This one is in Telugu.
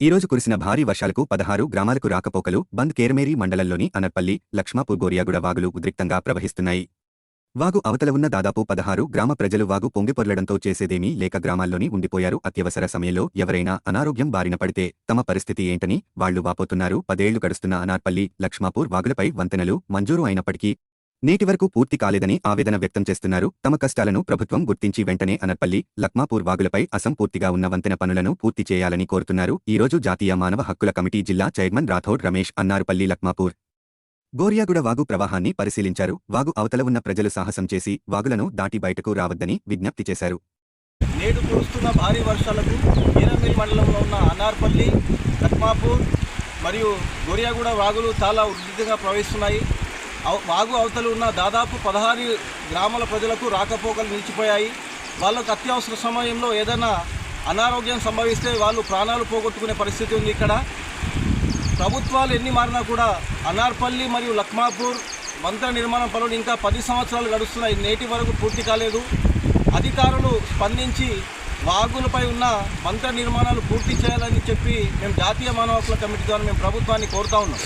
ఈరోజు కురిసిన భారీ వర్షాలకు పదహారు గ్రామాలకు రాకపోకలు బంద్ కేర్మేరి మండలంలోని అనర్పల్లి లక్ష్మాపూర్ గోరియాగుడ వాగులు ఉద్రిక్తంగా ప్రవహిస్తున్నాయి. వాగు అవతల ఉన్న దాదాపు పదహారు గ్రామ ప్రజలు వాగు పొంగిపొర్లడంతో చేసేదేమీ లేక గ్రామాల్లోని ఉండిపోయారు. అత్యవసర సమయంలో ఎవరైనా అనారోగ్యం బారిన పడితే తమ పరిస్థితి ఏంటని వాళ్ళు వాపోతున్నారు. పదేళ్ళు గడుస్తున్న అనార్పల్లి లక్ష్మాపూర్ వాగులపై వంతెనలు మంజూరు అయినప్పటికీ నేటి వరకు పూర్తి కాలేదని ఆవేదన వ్యక్తం చేస్తున్నారు. తమ కష్టాలను ప్రభుత్వం గుర్తించి వెంటనే అనర్పల్లి లక్మాపూర్ వాగులపై అసంపూర్తిగా ఉన్న వంతెన పనులను పూర్తి చేయాలని కోరుతున్నారు. ఈ రోజు జాతీయ మానవ హక్కుల కమిటీ జిల్లా చైర్మన్ రాథోడ్ రమేష్ అన్నారుపల్లి లక్మాపూర్ గోరియాగూడ వాగు ప్రవాహాన్ని పరిశీలించారు. వాగు అవతల ఉన్న ప్రజలు సాహసం చేసి వాగులను దాటి బయటకు రావద్దని విజ్ఞప్తి చేశారు. నేడు కురుస్తున్న భారీ వర్షాలకు ఈరమిల్ మండలంలో ఉన్న అన్నార్పల్లి లక్మాపూర్ మరియు గొరియాగూడ వాగులు చాలా ఉధృతంగా ప్రవహిస్తున్నాయి. వాగు అవతలు ఉన్న దాదాపు పదహారు గ్రామాల ప్రజలకు రాకపోకలు నిలిచిపోయాయి. వాళ్ళకు అత్యవసర సమయంలో ఏదైనా అనారోగ్యం సంభవిస్తే వాళ్ళు ప్రాణాలు పోగొట్టుకునే పరిస్థితి ఉంది ఇక్కడ. ప్రభుత్వాలు ఎన్ని మారినా కూడా అనార్పల్లి మరియు లక్మాపూర్ వంతెన నిర్మాణం పనులు ఇంకా పది సంవత్సరాలు గడుస్తున్నాయి. నేటి వరకు పూర్తి కాలేదు. అధికారులు స్పందించి వాగులపై ఉన్న వంతెన నిర్మాణాలు పూర్తి చేయాలని చెప్పి మేము జాతీయ మానవ హక్కుల కమిటీ ద్వారా మేము ప్రభుత్వాన్ని కోరుతా ఉన్నాం.